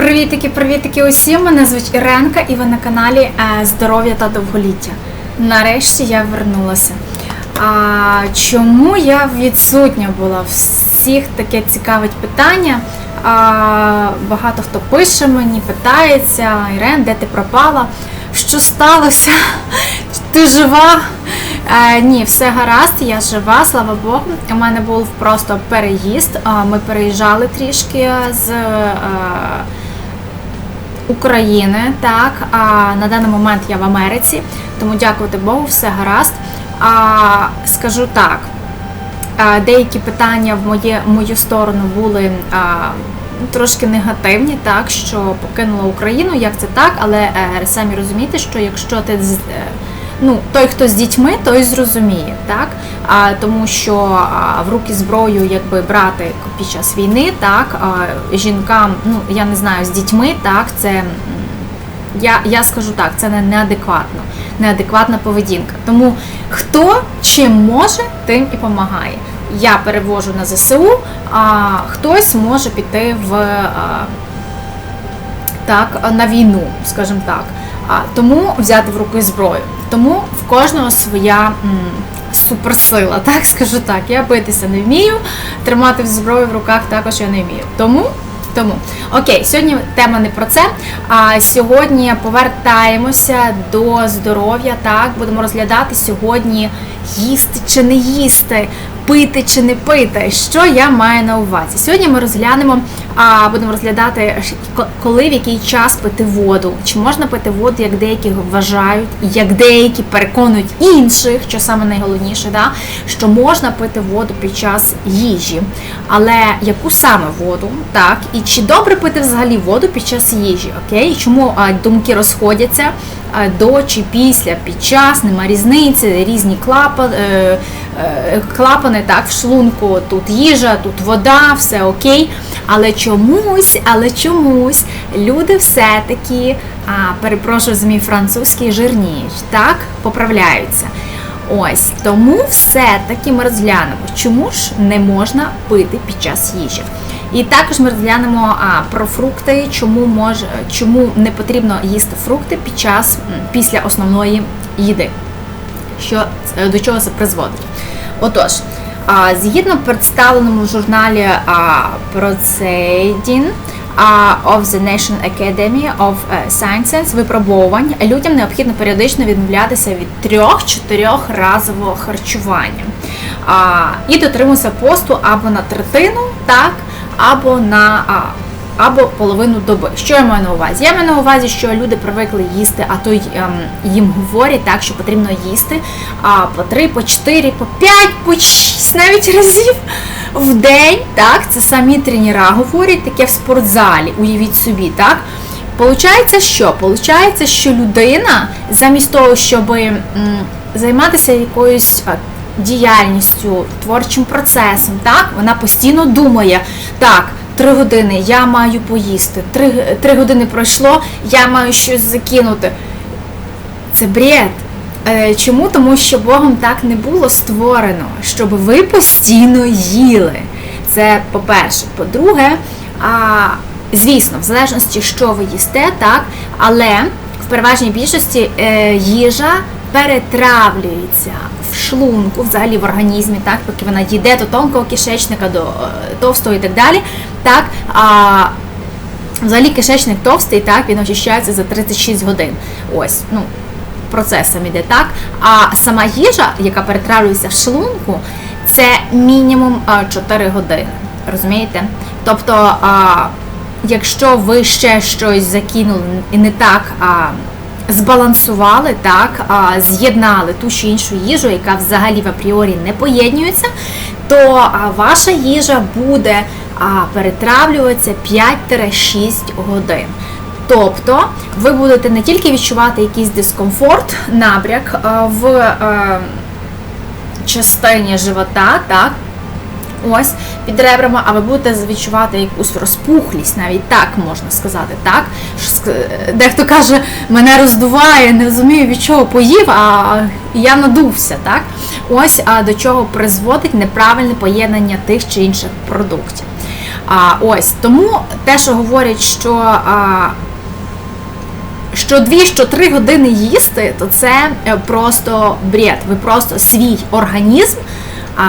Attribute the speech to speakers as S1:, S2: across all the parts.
S1: Привітики, привітики усім! Мене звуть Іренка і ви на каналі е, Здоров'я та довголіття. Нарешті я вернулася. А, чому я відсутня була? Всіх таке цікавить питання. А, багато хто пише мені, питається, Ірен, де ти пропала? Що сталося? Ти жива? Е, ні, все гаразд, я жива, слава Богу. У мене був просто переїзд. Ми переїжджали трішки з. е, України, так а на даний момент я в Америці, тому дякувати Богу, все гаразд. А скажу так, деякі питання в моє мою сторону були а, трошки негативні, так що покинула Україну, як це так, але е, самі розумієте, що якщо ти е, ну, той, хто з дітьми, той зрозуміє, так? А, тому що а, в руки зброю якби брати під час війни, так, а, жінкам, ну я не знаю, з дітьми, так, це я, я скажу так, це не неадекватно, неадекватна поведінка. Тому хто чим може, тим і допомагає. Я перевожу на ЗСУ, а хтось може піти в а, так, на війну, скажімо так. А, тому взяти в руки зброю. Тому в кожного своя м, суперсила, так скажу так. Я битися не вмію, тримати зброю в руках також я не вмію. Тому. Тому окей, сьогодні тема не про це. А сьогодні повертаємося до здоров'я. Так, будемо розглядати сьогодні їсти чи не їсти, пити чи не пити. Що я маю на увазі? Сьогодні ми розглянемо, а будемо розглядати коли в який час пити воду. Чи можна пити воду, як деякі вважають, і як деякі переконують інших, що саме найголовніше, да? що можна пити воду під час їжі. Але яку саме воду? Так, і чи добре пити взагалі воду під час їжі? Окей, чому а, думки розходяться до чи після, під час, нема різниці, різні клапани, е, е, клапани так, в шлунку, тут їжа, тут вода, все окей. Але чомусь, але чомусь люди все-таки, перепрошую за мій французький, жирніють, так, поправляються. Ось тому все-таки ми розглянемо, чому ж не можна пити під час їжі. І також ми розглянемо а, про фрукти, чому може, чому не потрібно їсти фрукти під час після основної їди, що е, до чого це призводить. Отож, а, згідно представленому в журналі а, Proceeding, of the National Academy of е, Sciences випробовувань людям необхідно періодично відмовлятися від 3-4 разового харчування і дотримуватися посту або на третину, так, або на а, або половину доби. Що я маю на увазі? Я маю на увазі, що люди привикли їсти, а то ем, їм говорять так, що потрібно їсти а, по 3, по 4, по 5, по 6 навіть разів в день. Так, це самі тренера говорять, таке в спортзалі. Уявіть собі, так. Получається, що? Получається, що людина замість того, щоб займатися якоюсь діяльністю, творчим процесом, так, вона постійно думає, так, три години я маю поїсти, три, три години пройшло, я маю щось закинути. Це бред. Е, Чому? Тому що Богом так не було створено, щоб ви постійно їли. Це по-перше. По-друге, звісно, в залежності, що ви їсте, так, але в переважній більшості е, їжа перетравлюється в шлунку, взагалі в організмі, так, поки вона дійде до тонкого кишечника, до е, товстого і так далі. Так, а, Взагалі кишечник товстий, так, він очищається за 36 годин. Ось, ну, процесом іде так. А сама їжа, яка перетравлюється в шлунку, це мінімум а, 4 години. Розумієте? Тобто, а, якщо ви ще щось закинули і не так а, збалансували, так, з'єднали ту чи іншу їжу, яка взагалі в апріорі не поєднується, то ваша їжа буде перетравлюватися 5-6 годин. Тобто ви будете не тільки відчувати якийсь дискомфорт, набряк в е, частині живота, так, ось під ребрами, а ви будете відчувати якусь розпухлість, навіть так можна сказати, так? Дехто каже, мене роздуває, не розумію від чого поїв, а я надувся, так? Ось а до чого призводить неправильне поєднання тих чи інших продуктів. А, ось тому те, що говорять, що. А, що дві, що три години їсти, то це е, просто бред. Ви просто свій організм а,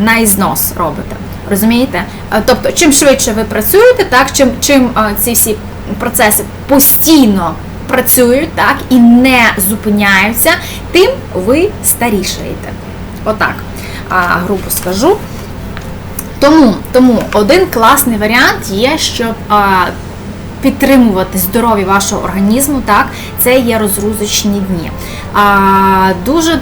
S1: на ізнос робите. Розумієте? Е, Тобто, чим швидше ви працюєте, так чим чим ці всі процеси постійно працюють, так і не зупиняються, тим ви старішаєте. Отак. Грубо скажу. Тому, тому один класний варіант є, щоб підтримувати здоров'я вашого організму, так, це є розгрузочні дні. А, дуже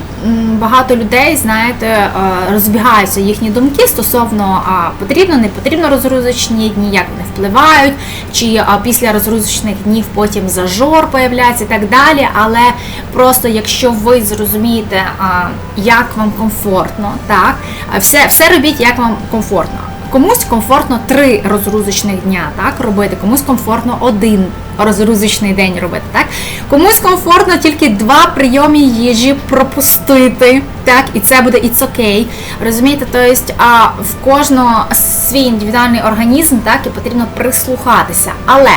S1: багато людей, знаєте, розбігаються їхні думки стосовно а, потрібно, не потрібно розгрузочні дні, як вони впливають, чи а, після розгрузочних днів потім зажор появляється і так далі. Але просто якщо ви зрозумієте, а, як вам комфортно, так, все, все робіть, як вам комфортно. Комусь комфортно три розгрузочних дня, так робити, комусь комфортно один розгрузочний день робити, так комусь комфортно тільки два прийоми їжі пропустити, так, і це буде it's окей. Розумієте, тобто а в кожного свій індивідуальний організм, так і потрібно прислухатися. Але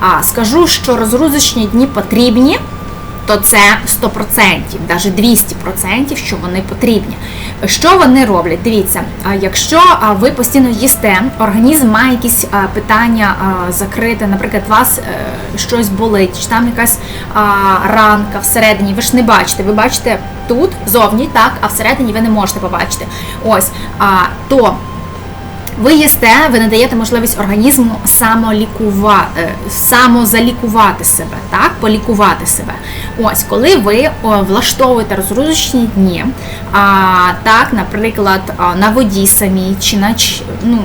S1: а, скажу, що розгрузочні дні потрібні то це 100%, навіть 200%, що вони потрібні. Що вони роблять? Дивіться, якщо ви постійно їсте, організм має якісь питання закрити, наприклад, вас е, щось болить, чи там якась ранка всередині, ви ж не бачите, ви бачите тут, зовні, так, а всередині ви не можете побачити. Ось, то ви їсте, ви не даєте можливість організму самолікувати, самозалікувати себе, так, полікувати себе. Ось, коли ви влаштовуєте розгрузочні дні, а, так, наприклад, на воді самій, чи на ну,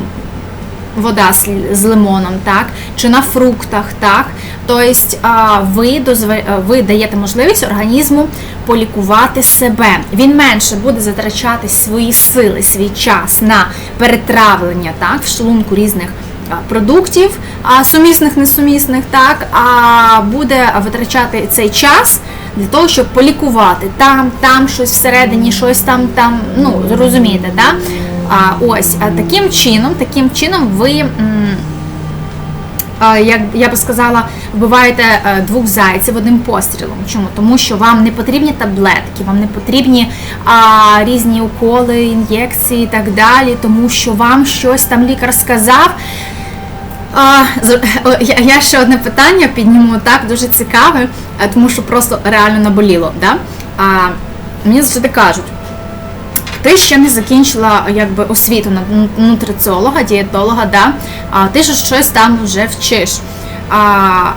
S1: вода з, лимоном, так, чи на фруктах, так. Тобто ви, ви даєте можливість організму полікувати себе. Він менше буде затрачати свої сили, свій час на перетравлення так, в шлунку різних продуктів, сумісних, несумісних, так, а буде витрачати цей час для того, щоб полікувати там, там щось всередині, щось там, там, ну, розумієте, так? А, ось а таким чином, таким чином ви. м, Як я би сказала, вбиваєте е, двох зайців одним пострілом. Чому? Тому що вам не потрібні таблетки, вам не потрібні а, різні уколи, ін'єкції і так далі, тому що вам щось там лікар сказав. А, я, ще одне питання підніму так, дуже цікаве, е, тому що просто реально наболіло. Да? А, мені завжди кажуть, ти ще не закінчила якби освіту ну- нутриціолога, дієтолога, да? а ти ж щось там вже вчиш. А,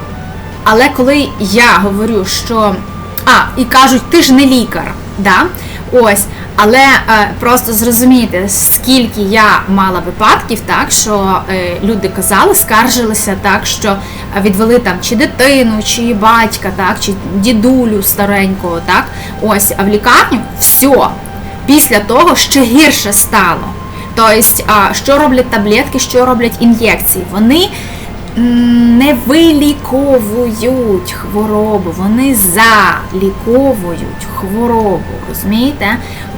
S1: але коли я говорю, що. А, і кажуть, ти ж не лікар, да? Ось. Але е, просто зрозумійте, скільки я мала випадків, так що е, люди казали, скаржилися так, що відвели там чи дитину, чи батька, так, чи дідулю старенького, так. Ось, а в лікарню все. Після того ще гірше стало. Тобто, що роблять таблетки, що роблять ін'єкції? Вони не виліковують хворобу, вони заліковують хворобу. Розумієте?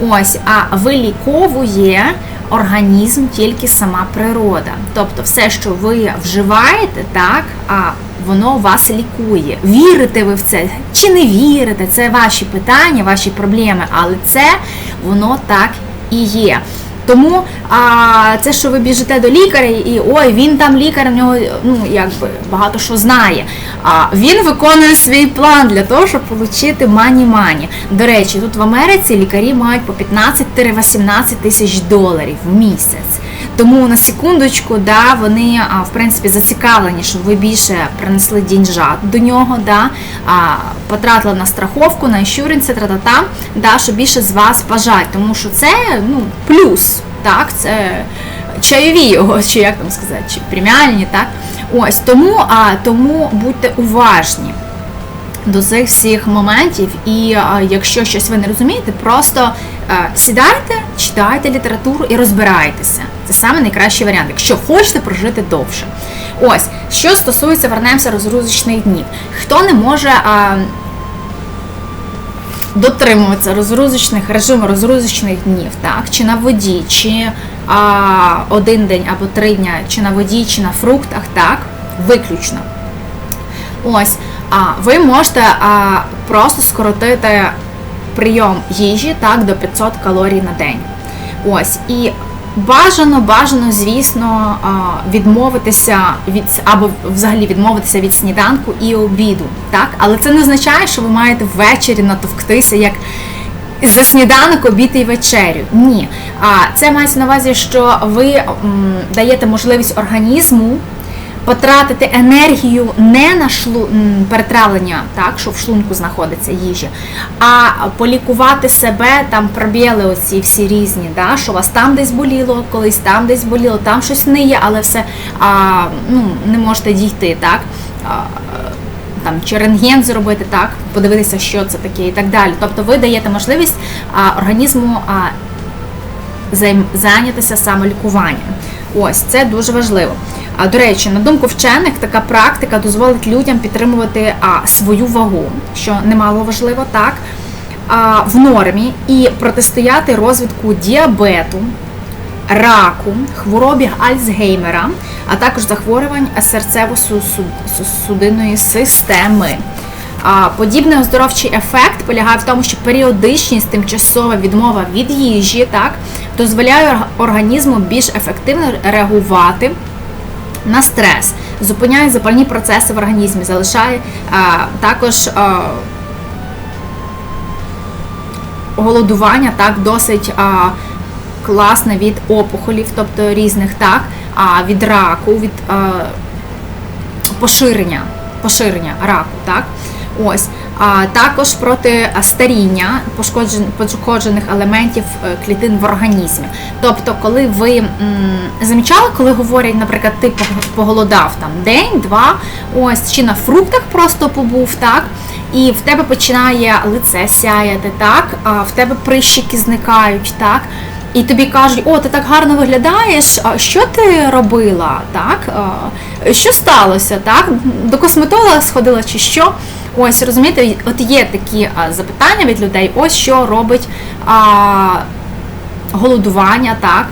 S1: Ось, а виліковує організм тільки сама природа. Тобто, все, що ви вживаєте, так, а воно вас лікує. Вірите ви в це чи не вірите? Це ваші питання, ваші проблеми, але це воно так і є. Тому а, це, що ви біжите до лікаря, і ой, він там лікар, в нього ну якби багато що знає. А він виконує свій план для того, щоб отримати мані-мані. До речі, тут в Америці лікарі мають по 15-18 тисяч доларів в місяць. Тому на секундочку, да, вони в принципі зацікавлені, щоб ви більше принесли дінжат до нього, да, потратили на страховку, на іншуренси, тра-та-та, да, щоб більше з вас бажать, тому що це ну, плюс, так, це чайові його, чи як там сказати, чи преміальні, так. Ось тому, а, тому будьте уважні до цих всіх моментів, і а, якщо щось ви не розумієте, просто сідайте, читайте літературу і розбирайтеся. Це саме найкращий варіант, якщо хочете прожити довше. Ось, що стосується, вернемося розгрузочних днів. Хто не може. А, дотримуватися розгрузочних режиму розгрузочних днів, так, чи на воді, чи а, один день або три дня, чи на воді, чи на фруктах, так, виключно. Ось, а ви можете а, просто скоротити прийом їжі так, до 500 калорій на день. Ось, і бажано, бажано, звісно, відмовитися від або взагалі відмовитися від сніданку і обіду. Так? Але це не означає, що ви маєте ввечері натовктися як за сніданок, обід і вечерю. Ні. А це мається на увазі, що ви даєте можливість організму потратити енергію не на шлу... перетравлення, так, що в шлунку знаходиться їжі, а полікувати себе, там пробіли оці всі різні, да, що у вас там десь боліло, колись там десь боліло, там щось не є, але все а, ну, не можете дійти. так. Там чи рентген зробити так, подивитися, що це таке, і так далі. Тобто ви даєте можливість а, організму а, зайнятися самолікуванням. Ось це дуже важливо. А до речі, на думку вчених, така практика дозволить людям підтримувати а, свою вагу, що немало важливо, так, а, в нормі і протистояти розвитку діабету, раку, хворобі Альцгеймера, а також захворювань серцево-судинної системи. Подібний оздоровчий ефект полягає в тому, що періодичність, тимчасова відмова від їжі так, дозволяє організму більш ефективно реагувати на стрес, зупиняє запальні процеси в організмі, залишає а, також а, голодування так досить а, класне від опухолів, тобто різних так, а від раку, від а, поширення, поширення раку, так. Ось а також проти старіння пошкоджен- пошкоджених елементів е, клітин в організмі. Тобто, коли ви м, замічали, коли говорять, наприклад, ти пог- поголодав там день, два, ось чи на фруктах просто побув, так. І в тебе починає лице сяяти, так, а в тебе прищики зникають, так. І тобі кажуть, о, ти так гарно виглядаєш, а що ти робила? Так? Що сталося? Так? До косметолога сходила чи що? Ось, розумієте, от є такі запитання від людей, ось що робить а, голодування, так?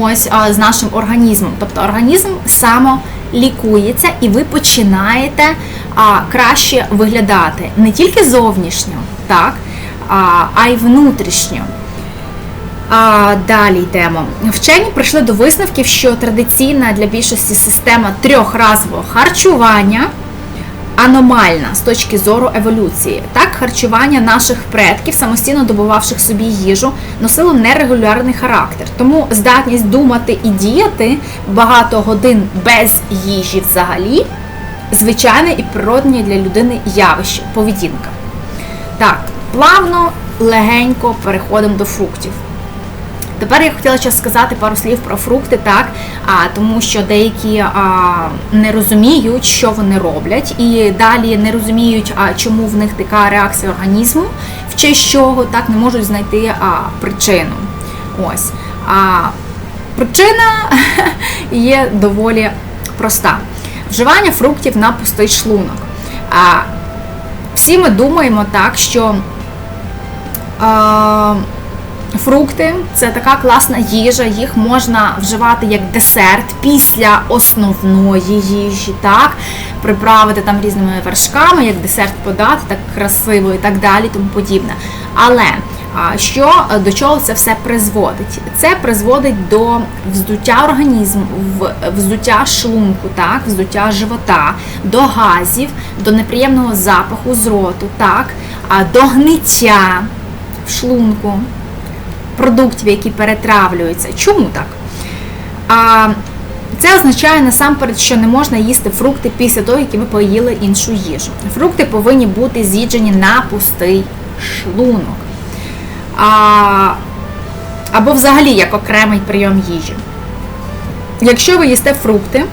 S1: Ось а, з нашим організмом. Тобто організм самолікується і ви починаєте а, краще виглядати не тільки зовнішньо, так, а, а й внутрішньо. А далі йдемо. Вчені прийшли до висновків, що традиційна для більшості система трьохразового харчування аномальна з точки зору еволюції. Так, харчування наших предків, самостійно добувавших собі їжу, носило нерегулярний характер. Тому здатність думати і діяти багато годин без їжі взагалі звичайне і природне для людини явище, поведінка. Так, плавно, легенько переходимо до фруктів. Тепер я хотіла ще сказати пару слів про фрукти, так, а, тому що деякі а, не розуміють, що вони роблять, і далі не розуміють, а, чому в них така реакція організму, в честь чого так не можуть знайти а, причину. Ось. А, причина є доволі проста. Вживання фруктів на пустий шлунок. А, всі ми думаємо так, що. А, Фрукти це така класна їжа, їх можна вживати як десерт після основної їжі, так, приправити там різними вершками, як десерт подати, так красиво і так далі, тому подібне. Але що до чого це все призводить? Це призводить до вздуття організму, в- вздуття шлунку, так, вздуття живота, до газів, до неприємного запаху з роту, так, до гниття в шлунку продуктів, які перетравлюються. Чому так? А, це означає насамперед, що не можна їсти фрукти після того, як ви поїли іншу їжу. Фрукти повинні бути з'їджені на пустий шлунок. А, або взагалі як окремий прийом їжі. Якщо ви їсте фрукти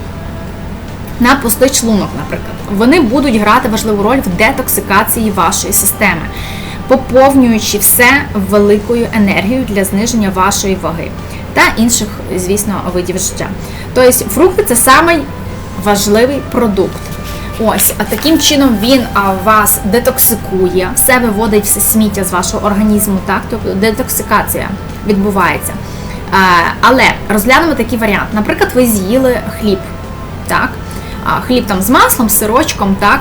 S1: на пустий шлунок, наприклад, вони будуть грати важливу роль в детоксикації вашої системи, поповнюючи все великою енергією для зниження вашої ваги та інших, звісно, видів життя. Тобто фрукти це самий важливий продукт. Ось, а таким чином він а, вас детоксикує, все виводить все сміття з вашого організму, так? Тобто детоксикація відбувається. Е, але розглянемо такий варіант. Наприклад, ви з'їли хліб, так? А, хліб там з маслом, сирочком, так?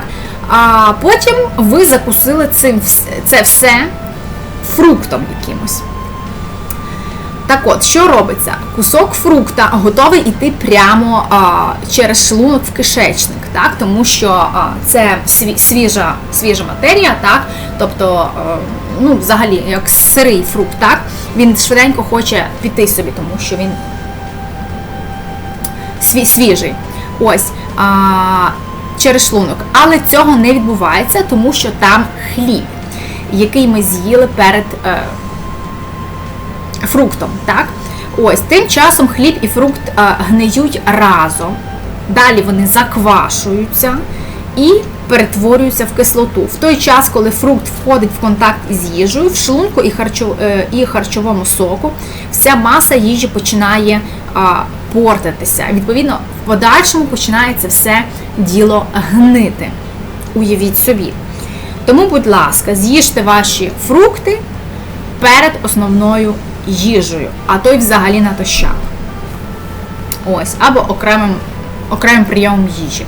S1: А потім ви закусили цим це все фруктом якимось. Так от, що робиться? Кусок фрукта готовий іти прямо а, через шлунок в кишечник, так? тому що а, це свіжа, свіжа матерія, так? тобто, а, ну, взагалі, як сирий фрукт, так? він швиденько хоче піти собі, тому що він свіжий. Ось. А, через шлунок. Але цього не відбувається, тому що там хліб, який ми з'їли перед. Е, фруктом. Так? Ось, тим часом хліб і фрукт е, гниють разом. Далі вони заквашуються і перетворюються в кислоту. В той час, коли фрукт входить в контакт із їжею, в шлунку і, харчо, е, і харчовому соку, вся маса їжі починає портитися. Відповідно, в подальшому починає все діло гнити. Уявіть собі. Тому, будь ласка, з'їжте ваші фрукти перед основною їжею, а то й взагалі натощак. Ось, або окремим, окремим прийомом їжі.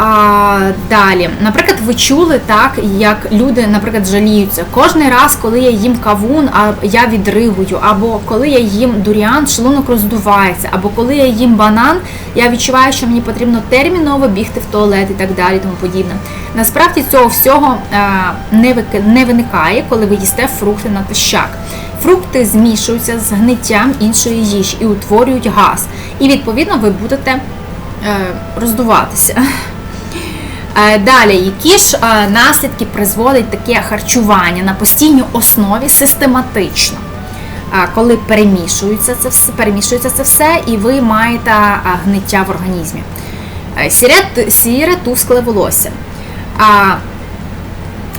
S1: А, далі, наприклад, ви чули так, як люди, наприклад, жаліються. Кожний раз, коли я їм кавун, а я відривую, або коли я їм дуріан, шлунок роздувається, або коли я їм банан, я відчуваю, що мені потрібно терміново бігти в туалет і так далі, тому подібне. Насправді цього всього е, не виникає, коли ви їсте фрукти натощак. Фрукти змішуються з гниттям іншої їжі і утворюють газ. І відповідно ви будете е, роздуватися. Е, Далі, які ж е, наслідки призводить таке харчування на постійній основі систематично? Е, Коли перемішується це все, перемішується це все, і ви маєте гниття в організмі. Сіре, сіре тускле волосся,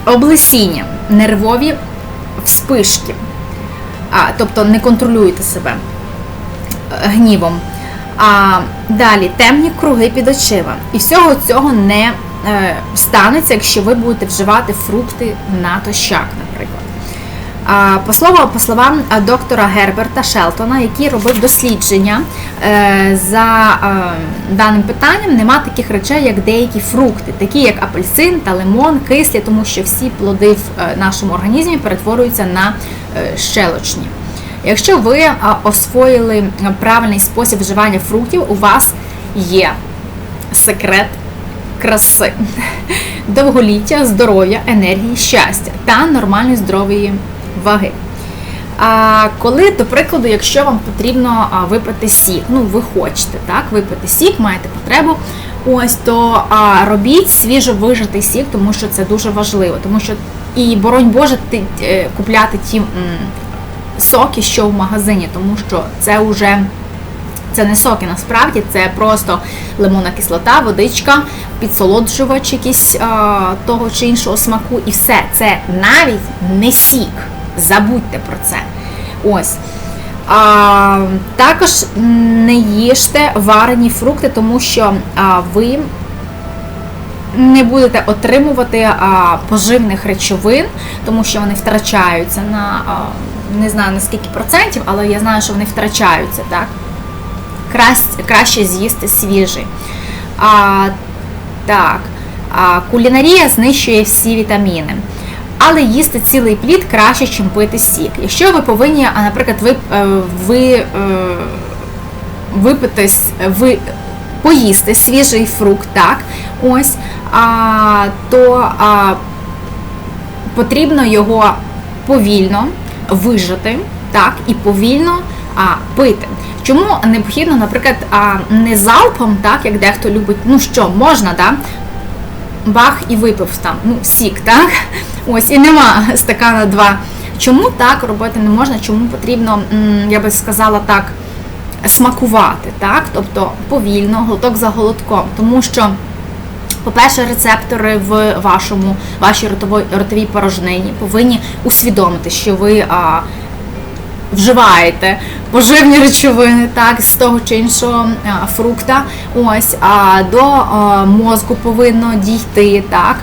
S1: облесіння, нервові вспишки, тобто не контролюєте себе гнівом. А далі темні круги під очима. І всього цього не станеться, якщо ви будете вживати фрукти натощак, наприклад. По, слову, по словам доктора Герберта Шелтона, який робив дослідження е, за е, даним питанням, нема таких речей, як деякі фрукти, такі як апельсин та лимон, кислі, тому що всі плоди в е, нашому організмі перетворюються на е, щелочні. Якщо ви освоїли правильний спосіб вживання фруктів, у вас є секрет краси, довголіття, здоров'я, енергії, щастя та нормальної здорової ваги. А коли, до прикладу, якщо вам потрібно випити сік, ну ви хочете так, випити сік, маєте потребу, ось то а, робіть свіжо вижатий сік, тому що це дуже важливо, тому що і боронь Боже ти, е, купляти ті м, соки, що в магазині, тому що це вже це не соки насправді, це просто лимонна кислота, водичка, підсолоджувач якийсь а, того чи іншого смаку, і все. Це навіть не сік. Забудьте про це. Ось. А, також не їжте варені фрукти, тому що а, ви не будете отримувати а, поживних речовин, тому що вони втрачаються на а, не знаю на скільки процентів, але я знаю, що вони втрачаються, так? Краще, з'їсти свіжий. А, так, а, кулінарія знищує всі вітаміни. Але їсти цілий плід краще, ніж пити сік. Якщо ви повинні, а, наприклад, ви, е, ви е, випити, ви поїсти свіжий фрукт, так, ось, а, то а, потрібно його повільно вижати, так, і повільно а, пити. Чому необхідно, наприклад, а, не залпом, так, як дехто любить, ну що, можна, так? Бах і випив там, ну, сік, так? Ось, і нема стакана два. Чому так робити не можна? Чому потрібно, я би сказала так, смакувати, так? Тобто повільно, глоток за глотком. Тому що, по-перше, рецептори в вашому, вашій ротовій, ротовій порожнині повинні усвідомити, що ви а, вживаєте поживні речовини, так, з того чи іншого фрукта. Ось а до мозку повинно дійти так,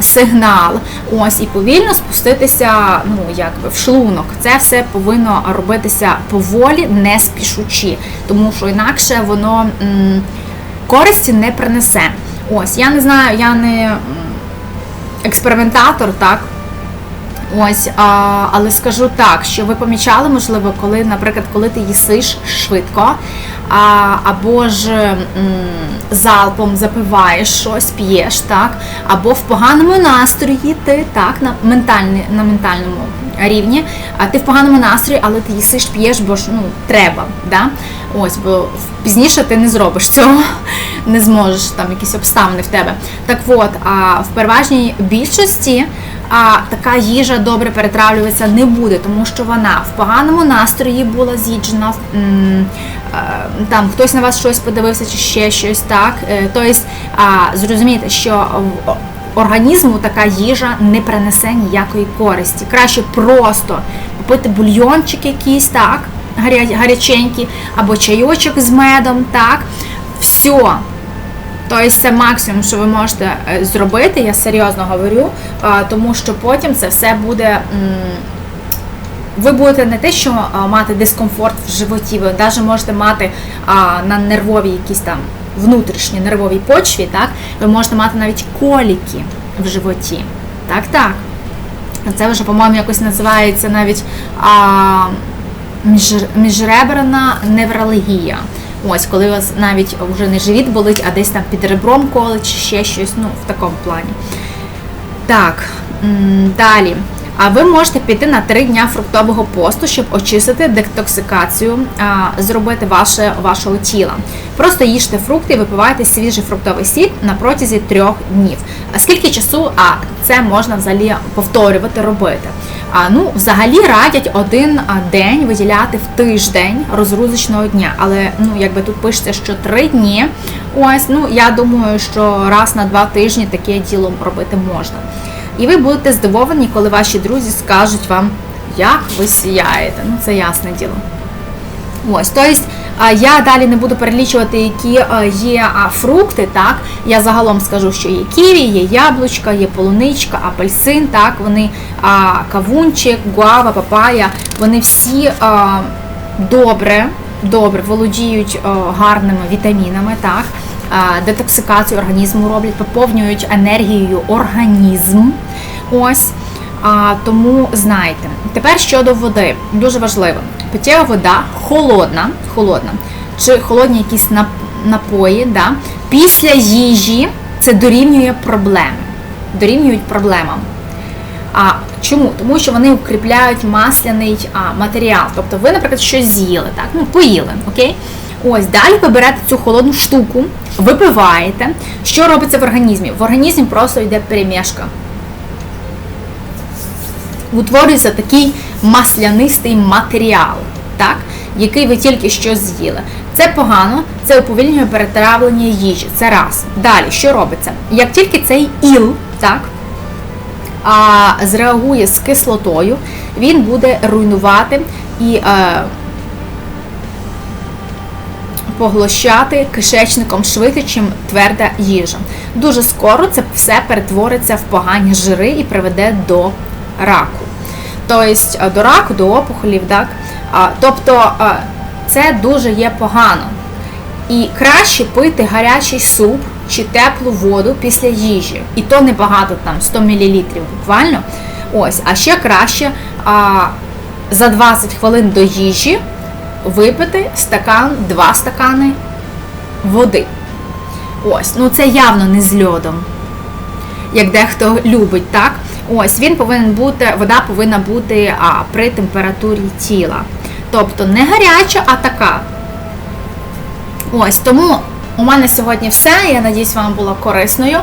S1: сигнал. Ось і повільно спуститися, ну якби в шлунок. Це все повинно робитися поволі, не спішучи, тому що інакше воно м, користі не принесе. Ось, я не знаю, я не експериментатор, так. Ось, а, але скажу так, що ви помічали, можливо, коли, наприклад, коли ти їсиш швидко, а, або ж м, залпом запиваєш щось, п'єш, так, або в поганому настрої ти так, на, ментальні, на ментальному рівні, а ти в поганому настрої, але ти їсиш, п'єш, бо ж ну, треба. Да? Ось, бо пізніше ти не зробиш цього, не зможеш, там якісь обставини в тебе. Так от, а в переважній більшості а така їжа добре перетравлюватися не буде, тому що вона в поганому настрої була з'їджена, е, там хтось на вас щось подивився чи ще щось, так. Е, Тобто, а, зрозумійте, що організму така їжа не принесе ніякої користі. Краще просто попити бульйончик якийсь, так, гаря- гаряченький, або чайочок з медом, так. Все, Тобто це максимум, що ви можете е, зробити, я серйозно говорю, тому що потім це все буде. Ви будете не те, що мати дискомфорт в животі, ви навіть можете мати на нервовій якісь там внутрішній нервовій почві, так? Ви можете мати навіть коліки в животі. Так, так. Це вже, по-моєму, якось називається навіть а, між, міжреберна невралгія. Ось, коли у вас навіть вже не живіт болить, а десь там під ребром колить, чи ще щось, ну, в такому плані. Так, далі. А ви можете піти на 3 дня фруктового посту, щоб очистити детоксикацію, зробити ваше, вашого тіла. Просто їжте фрукти і випивайте свіжий фруктовий сік на протязі трьох днів. А скільки часу а, це можна взагалі повторювати, робити? А, ну, взагалі радять один день виділяти в тиждень розгрузочного дня. Але ну, якби тут пишеться, що три дні. Ось, ну я думаю, що раз на два тижні таке діло робити можна. І ви будете здивовані, коли ваші друзі скажуть вам, як ви сіяєте. Ну, це ясне діло. Ось, тобто а, я далі не буду перелічувати, які є фрукти. Так, я загалом скажу, що є ківі, є яблучка, є полуничка, апельсин. Так, вони а, кавунчик, гуава, папая. Вони всі а, добре, добре володіють а, гарними вітамінами. Так, а, детоксикацію організму роблять, поповнюють енергією організм. Ось. А, тому знайте. Тепер щодо води, дуже важливо. Питєва вода холодна, холодна, чи холодні якісь нап- напої, да, після їжі це дорівнює проблеми. Дорівнюють проблемам. А чому? Тому що вони укріпляють масляний а, матеріал. Тобто ви, наприклад, щось з'їли, так, ну, поїли, окей? Ось далі ви берете цю холодну штуку, випиваєте. Що робиться в організмі? В організмі просто йде перемішка утворюється такий маслянистий матеріал, так, який ви тільки що з'їли. Це погано, це уповільнює перетравлення їжі. Це раз. Далі, що робиться? Як тільки цей іл, так, а, зреагує з кислотою, він буде руйнувати і е, поглощати кишечником швидше, чим тверда їжа. Дуже скоро це все перетвориться в погані жири і приведе до раку. Тобто е, до раку, до опухолів, так? А, Тобто е, це дуже є погано. І краще пити гарячий суп чи теплу воду після їжі. І то небагато, там 100 мл буквально. Ось, а ще краще а, за 20 хвилин до їжі випити стакан, два стакани води. Ось, ну це явно не з льодом, як дехто любить, так? Ось він повинен бути, вода повинна бути а, при температурі тіла. Тобто не гаряча, а така. Ось тому у мене сьогодні все. Я надіюсь, вам було корисною.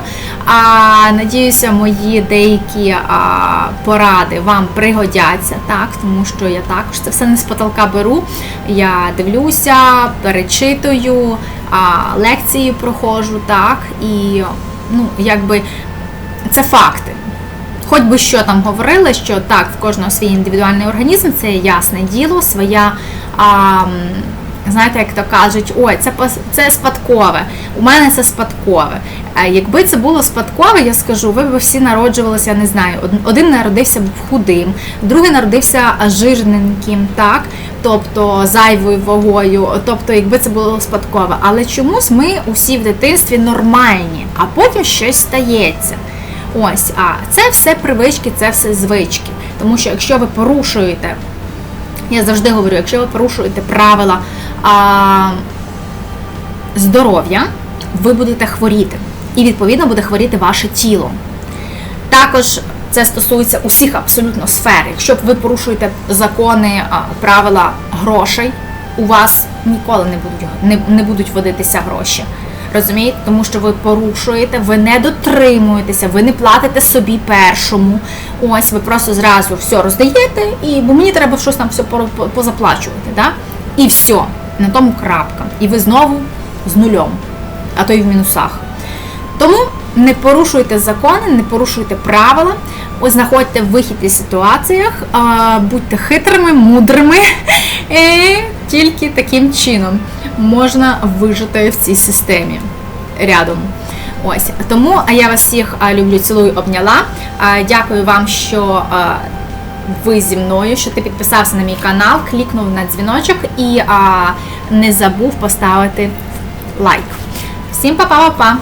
S1: А надіюся, мої деякі а, поради вам пригодяться, так, тому що я також це все не з потолка беру. Я дивлюся, перечитую, а, лекції проходжу, так, і ну, якби це факти. Хоч би що там говорили, що так, в кожного свій індивідуальний організм, це ясне діло, своя а, знаєте, як то кажуть, ой, це це спадкове. У мене це спадкове. Е, Якби це було спадкове, я скажу, ви б всі народжувалися, я не знаю, один народився був худим, другий народився жирненьким, так, тобто зайвою вагою, тобто, якби це було спадкове. Але чомусь ми усі в дитинстві нормальні, а потім щось стається. Ось, а це все привички, це все звички. Тому що якщо ви порушуєте я завжди говорю, якщо ви порушуєте правила а, здоров'я, ви будете хворіти. І відповідно буде хворіти ваше тіло. Також це стосується усіх абсолютно сфер. Якщо ви порушуєте закони, правила грошей, у вас ніколи не будуть не, не будуть водитися гроші. Розумієте? Тому що ви порушуєте, ви не дотримуєтеся, ви не платите собі першому. Ось ви просто зразу все роздаєте, і бо мені треба щось там все по- по- позаплачувати. Да? І все, на тому крапка. І ви знову з нульом, а то й в мінусах. Тому не порушуйте закони, не порушуйте правила, знаходьте вихід із ситуаціях, будьте хитрими, мудрими, і тільки таким чином можна вижити в цій системі рядом. Ось тому я вас всіх люблю, цілую, обняла. Дякую вам, що ви зі мною, що ти підписався на мій канал, клікнув на дзвіночок і а, не забув поставити лайк. Всім па-па-па-па!